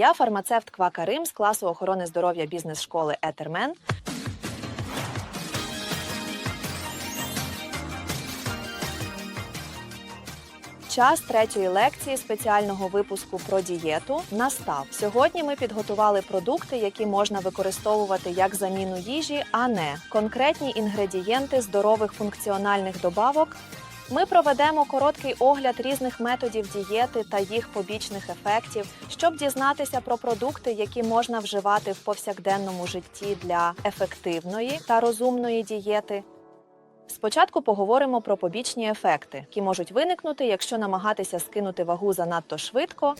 Я фармацевт Квака Рим з класу охорони здоров'я бізнес-школи Етермен. Час третьої лекції спеціального випуску про дієту настав. Сьогодні ми підготували продукти, які можна використовувати як заміну їжі, а не конкретні інгредієнти здорових функціональних добавок. Ми проведемо короткий огляд різних методів дієти та їх побічних ефектів, щоб дізнатися про продукти, які можна вживати в повсякденному житті для ефективної та розумної дієти. Спочатку поговоримо про побічні ефекти, які можуть виникнути, якщо намагатися скинути вагу занадто швидко.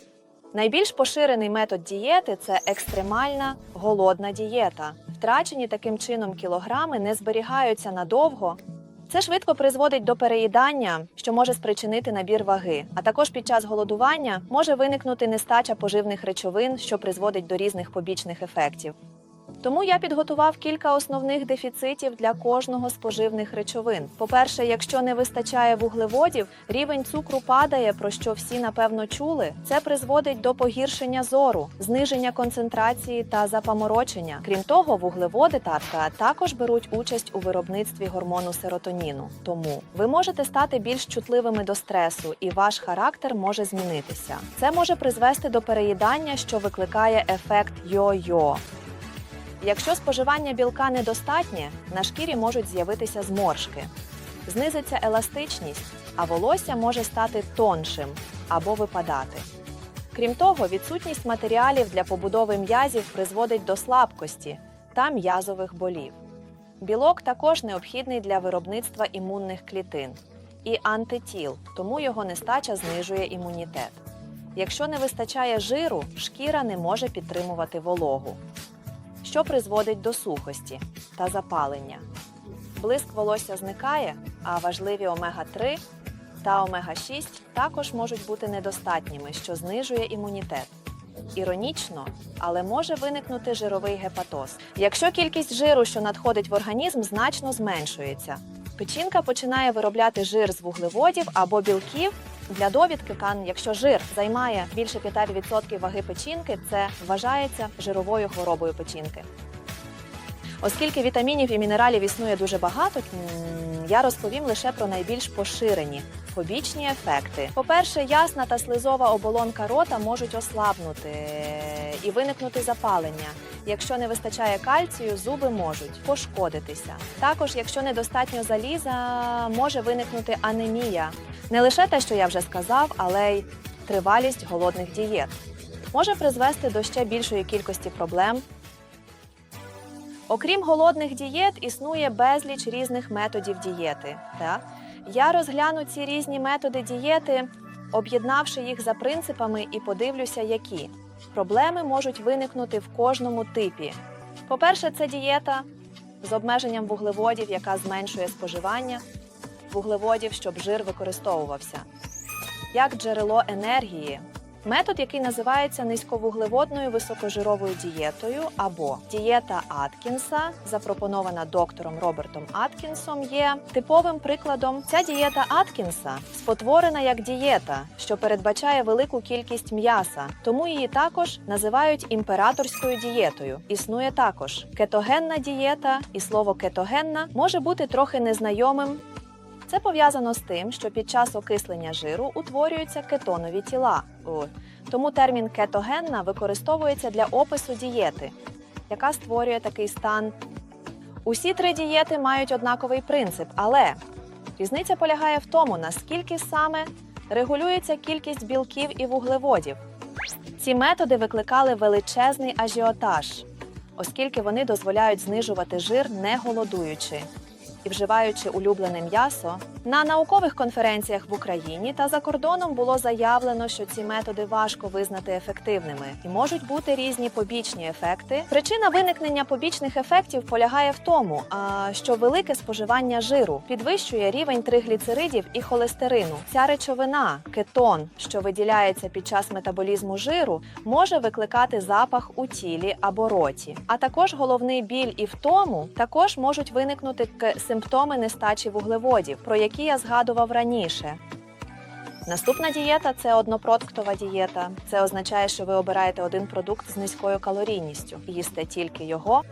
Найбільш поширений метод дієти це екстремальна голодна дієта. Втрачені таким чином кілограми не зберігаються надовго. Це швидко призводить до переїдання, що може спричинити набір ваги. А також під час голодування може виникнути нестача поживних речовин, що призводить до різних побічних ефектів. Тому я підготував кілька основних дефіцитів для кожного з поживних речовин. По-перше, якщо не вистачає вуглеводів, рівень цукру падає, про що всі напевно чули. Це призводить до погіршення зору, зниження концентрації та запаморочення. Крім того, вуглеводи татка також беруть участь у виробництві гормону серотоніну. Тому ви можете стати більш чутливими до стресу, і ваш характер може змінитися. Це може призвести до переїдання, що викликає ефект йо-йо. Якщо споживання білка недостатнє, на шкірі можуть з'явитися зморшки, знизиться еластичність, а волосся може стати тоншим або випадати. Крім того, відсутність матеріалів для побудови м'язів призводить до слабкості та м'язових болів. Білок також необхідний для виробництва імунних клітин і антитіл, тому його нестача знижує імунітет. Якщо не вистачає жиру, шкіра не може підтримувати вологу що призводить до сухості та запалення. Блиск волосся зникає, а важливі омега-3 та омега-6 також можуть бути недостатніми, що знижує імунітет. Іронічно, але може виникнути жировий гепатоз. Якщо кількість жиру, що надходить в організм, значно зменшується. Печінка починає виробляти жир з вуглеводів або білків. Для довідки, кан, якщо жир займає більше 5% ваги печінки, це вважається жировою хворобою печінки. Оскільки вітамінів і мінералів існує дуже багато, я розповім лише про найбільш поширені побічні ефекти. По-перше, ясна та слизова оболонка рота можуть ослабнути і виникнути запалення. Якщо не вистачає кальцію, зуби можуть пошкодитися. Також, якщо недостатньо заліза, може виникнути анемія. Не лише те, що я вже сказав, але й тривалість голодних дієт. Може призвести до ще більшої кількості проблем Окрім голодних дієт, існує безліч різних методів дієти. Так? Я розгляну ці різні методи дієти, об'єднавши їх за принципами, і подивлюся, які проблеми можуть виникнути в кожному типі. По-перше, це дієта з обмеженням вуглеводів, яка зменшує споживання вуглеводів, щоб жир використовувався. Як джерело енергії, Метод, який називається низьковуглеводною високожировою дієтою або дієта Аткінса, запропонована доктором Робертом Аткінсом, є типовим прикладом. Ця дієта Аткінса спотворена як дієта, що передбачає велику кількість м'яса, тому її також називають імператорською дієтою. Існує також кетогенна дієта, і слово кетогенна може бути трохи незнайомим. Це пов'язано з тим, що під час окислення жиру утворюються кетонові тіла. Тому термін кетогенна використовується для опису дієти, яка створює такий стан. Усі три дієти мають однаковий принцип, але різниця полягає в тому, наскільки саме регулюється кількість білків і вуглеводів. Ці методи викликали величезний ажіотаж, оскільки вони дозволяють знижувати жир не голодуючи і вживаючи улюблене м'ясо, на наукових конференціях в Україні та за кордоном було заявлено, що ці методи важко визнати ефективними і можуть бути різні побічні ефекти. Причина виникнення побічних ефектів полягає в тому, що велике споживання жиру підвищує рівень тригліцеридів і холестерину. Ця речовина, кетон, що виділяється під час метаболізму жиру, може викликати запах у тілі або роті. А також головний біль і втому також можуть виникнути к симптоми нестачі вуглеводів, про які я згадував раніше. Наступна дієта це однопродуктова дієта. Це означає, що ви обираєте один продукт з низькою калорійністю їсте тільки його.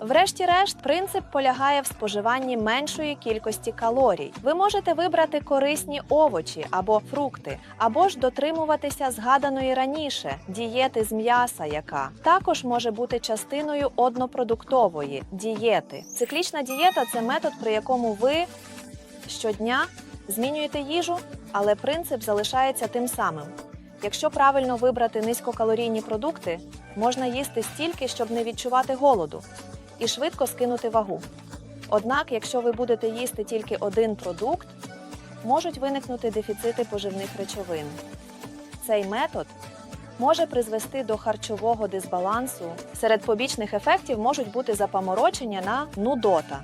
Врешті-решт, принцип полягає в споживанні меншої кількості калорій. Ви можете вибрати корисні овочі або фрукти, або ж дотримуватися згаданої раніше дієти з м'яса, яка також може бути частиною однопродуктової дієти. Циклічна дієта це метод, при якому ви щодня змінюєте їжу, але принцип залишається тим самим. Якщо правильно вибрати низькокалорійні продукти, можна їсти стільки, щоб не відчувати голоду, і швидко скинути вагу. Однак, якщо ви будете їсти тільки один продукт, можуть виникнути дефіцити поживних речовин. Цей метод може призвести до харчового дисбалансу. Серед побічних ефектів можуть бути запаморочення на нудота,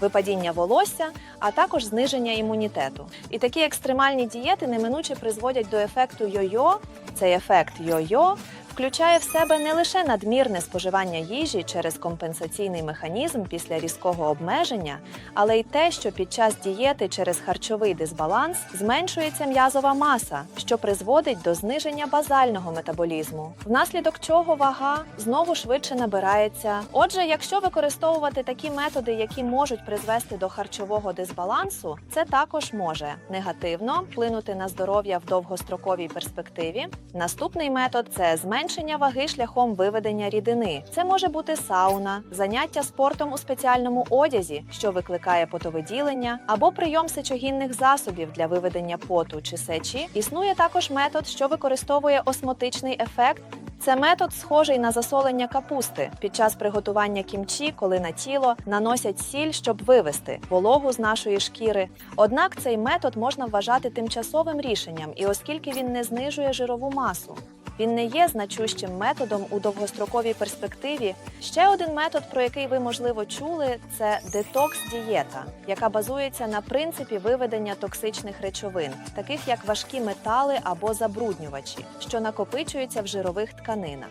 випадіння волосся, а також зниження імунітету. І такі екстремальні дієти неминуче призводять до ефекту йо-йо. Цей ефект йо-йо включає в себе не лише надмірне споживання їжі через компенсаційний механізм після різкого обмеження, але й те, що під час дієти через харчовий дисбаланс зменшується м'язова маса, що призводить до зниження базального метаболізму, внаслідок чого вага знову швидше набирається. Отже, якщо використовувати такі методи, які можуть призвести до харчового дисбалансу, це також може негативно вплинути на здоров'я в довгостроковій перспективі. Наступний метод це зменшення ваги шляхом виведення рідини. Це може бути сауна, заняття спортом у спеціальному одязі, що викликає потовиділення, або прийом сечогінних засобів для виведення поту чи сечі. Існує також метод, що використовує осмотичний ефект. Це метод схожий на засолення капусти під час приготування кімчі, коли на тіло наносять сіль, щоб вивести вологу з нашої шкіри. Однак цей метод можна вважати тимчасовим рішенням, і оскільки він не знижує жирову масу. Він не є значущим методом у довгостроковій перспективі. Ще один метод, про який ви можливо чули, це детокс-дієта, яка базується на принципі виведення токсичних речовин, таких як важкі метали або забруднювачі, що накопичуються в жирових тканинах.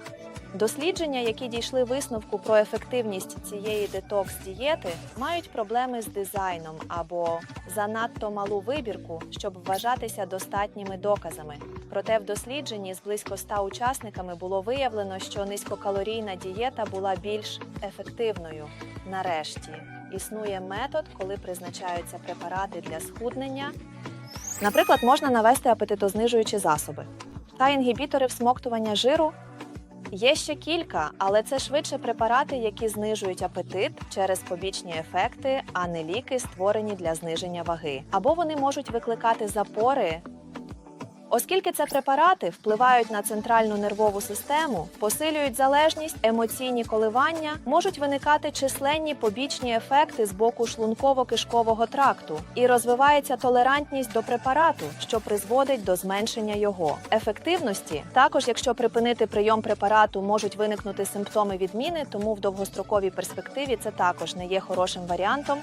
Дослідження, які дійшли висновку про ефективність цієї детокс-дієти, мають проблеми з дизайном або занадто малу вибірку, щоб вважатися достатніми доказами. Проте в дослідженні з близько 100 учасниками було виявлено, що низькокалорійна дієта була більш ефективною. Нарешті існує метод, коли призначаються препарати для схуднення. Наприклад, можна навести апетитознижуючі засоби та інгібітори всмоктування жиру. Є ще кілька, але це швидше препарати, які знижують апетит через побічні ефекти, а не ліки, створені для зниження ваги. Або вони можуть викликати запори. Оскільки це препарати впливають на центральну нервову систему, посилюють залежність, емоційні коливання, можуть виникати численні побічні ефекти з боку шлунково-кишкового тракту і розвивається толерантність до препарату, що призводить до зменшення його ефективності. Також, якщо припинити прийом препарату, можуть виникнути симптоми відміни, тому в довгостроковій перспективі це також не є хорошим варіантом.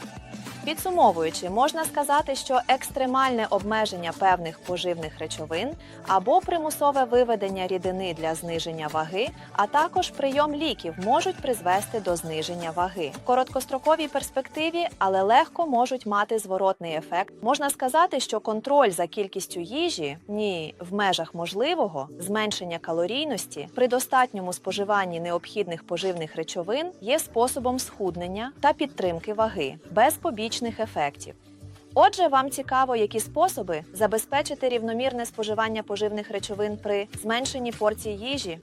Підсумовуючи, можна сказати, що екстремальне обмеження певних поживних речовин або примусове виведення рідини для зниження ваги, а також прийом ліків можуть призвести до зниження ваги. В короткостроковій перспективі, але легко можуть мати зворотний ефект. Можна сказати, що контроль за кількістю їжі ні в межах можливого зменшення калорійності при достатньому споживанні необхідних поживних речовин є способом схуднення та підтримки ваги без побічних ефектів. Отже, вам цікаво, які способи забезпечити рівномірне споживання поживних речовин при зменшенні порції їжі.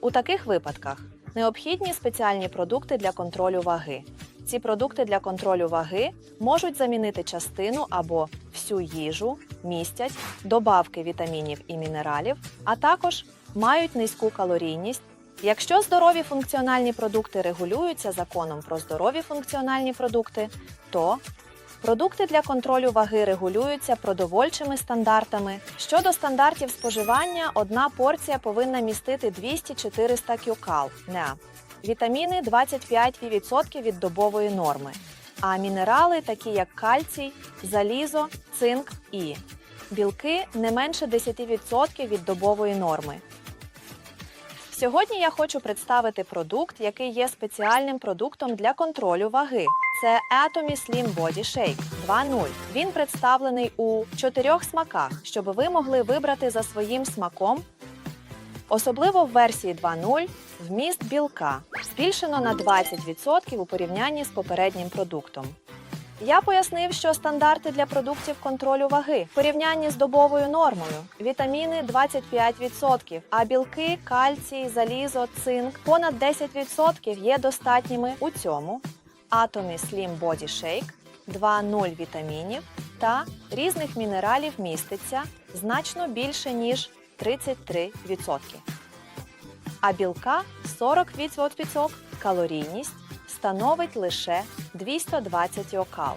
У таких випадках необхідні спеціальні продукти для контролю ваги. Ці продукти для контролю ваги можуть замінити частину або всю їжу, містять добавки вітамінів і мінералів, а також мають низьку калорійність. Якщо здорові функціональні продукти регулюються законом про здорові функціональні продукти, то Продукти для контролю ваги регулюються продовольчими стандартами. Щодо стандартів споживання, одна порція повинна містити 200-400 кюкал НЕА. Вітаміни 25% від добової норми, а мінерали, такі як кальцій, залізо, цинк і білки не менше 10% від добової норми. Сьогодні я хочу представити продукт, який є спеціальним продуктом для контролю ваги. Це Atomy Slim Body Shake 2.0. Він представлений у чотирьох смаках, щоб ви могли вибрати за своїм смаком. Особливо в версії 2.0 вміст білка збільшено на 20% у порівнянні з попереднім продуктом. Я пояснив, що стандарти для продуктів контролю ваги в порівнянні з добовою нормою вітаміни 25%, а білки, кальцій, залізо, цинк понад 10% є достатніми у цьому Atomy Slim Body Shake 2.0 вітамінів та різних мінералів міститься значно більше ніж 33%. А білка 40%, калорійність становить лише 220 окал.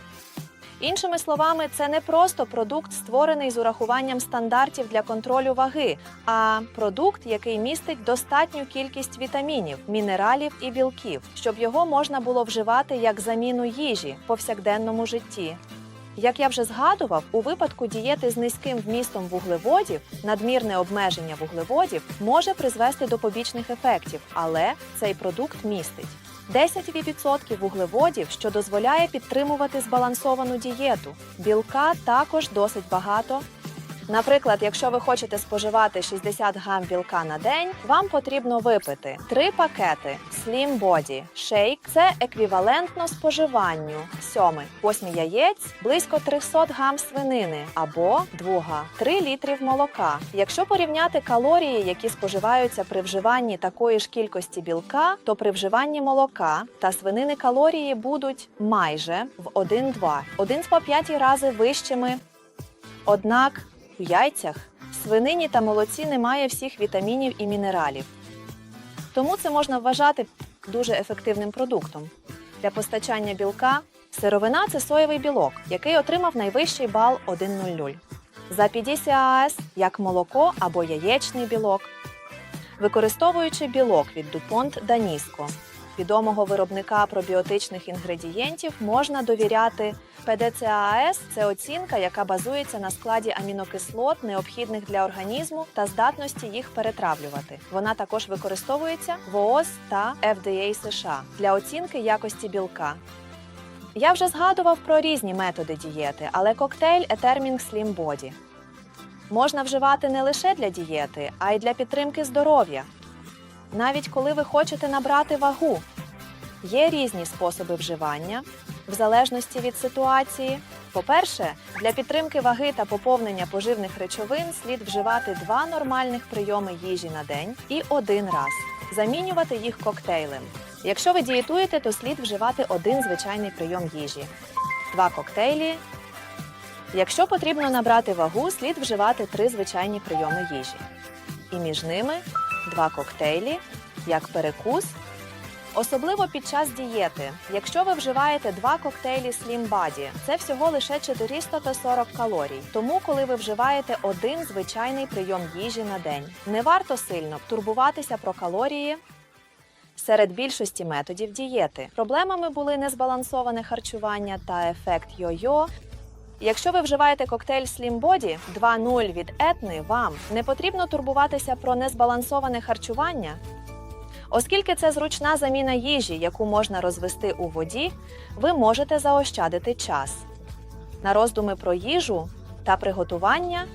Іншими словами, це не просто продукт, створений з урахуванням стандартів для контролю ваги, а продукт, який містить достатню кількість вітамінів, мінералів і білків, щоб його можна було вживати як заміну їжі в повсякденному житті. Як я вже згадував, у випадку дієти з низьким вмістом вуглеводів надмірне обмеження вуглеводів може призвести до побічних ефектів, але цей продукт містить 10% вуглеводів, що дозволяє підтримувати збалансовану дієту. Білка також досить багато. Наприклад, якщо ви хочете споживати 60 грам білка на день, вам потрібно випити 3 пакети Slim Body Shake – це еквівалентно споживанню 7-8 яєць, близько 300 грам свинини або 2-3 літрів молока. Якщо порівняти калорії, які споживаються при вживанні такої ж кількості білка, то при вживанні молока та свинини калорії будуть майже в 1-2, 1,5 рази вищими. Однак у яйцях, свинині та молоці немає всіх вітамінів і мінералів. Тому це можна вважати дуже ефективним продуктом. Для постачання білка сировина це соєвий білок, який отримав найвищий бал 1.00. За PDCAS як молоко або яєчний білок. Використовуючи білок від DuPont Danisco, відомого виробника пробіотичних інгредієнтів, можна довіряти ПДЦАС – це оцінка, яка базується на складі амінокислот, необхідних для організму та здатності їх перетравлювати. Вона також використовується в ООС та FDA США для оцінки якості білка. Я вже згадував про різні методи дієти, але коктейль Етермінг Slim Body можна вживати не лише для дієти, а й для підтримки здоров'я. Навіть коли ви хочете набрати вагу, є різні способи вживання в залежності від ситуації. По-перше, для підтримки ваги та поповнення поживних речовин слід вживати два нормальних прийоми їжі на день і один раз, замінювати їх коктейлем. Якщо ви дієтуєте, то слід вживати один звичайний прийом їжі, два коктейлі. Якщо потрібно набрати вагу, слід вживати три звичайні прийоми їжі. І між ними два коктейлі як перекус Особливо під час дієти. Якщо ви вживаєте два коктейлі Slim Body, це всього лише 440 калорій. Тому, коли ви вживаєте один звичайний прийом їжі на день, не варто сильно турбуватися про калорії. Серед більшості методів дієти проблемами були незбалансоване харчування та ефект йо-йо. Якщо ви вживаєте коктейль Slim Body 2.0 від Етни, вам не потрібно турбуватися про незбалансоване харчування, Оскільки це зручна заміна їжі, яку можна розвести у воді, ви можете заощадити час. На роздуми про їжу та приготування.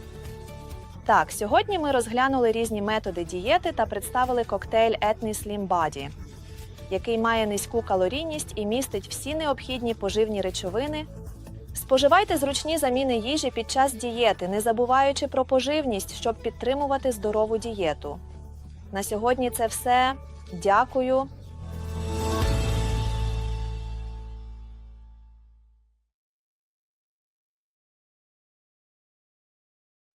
Так, сьогодні ми розглянули різні методи дієти та представили коктейль Ethny Slim Body, який має низьку калорійність і містить всі необхідні поживні речовини. Споживайте зручні заміни їжі під час дієти, не забуваючи про поживність, щоб підтримувати здорову дієту. На сьогодні це все. Дякую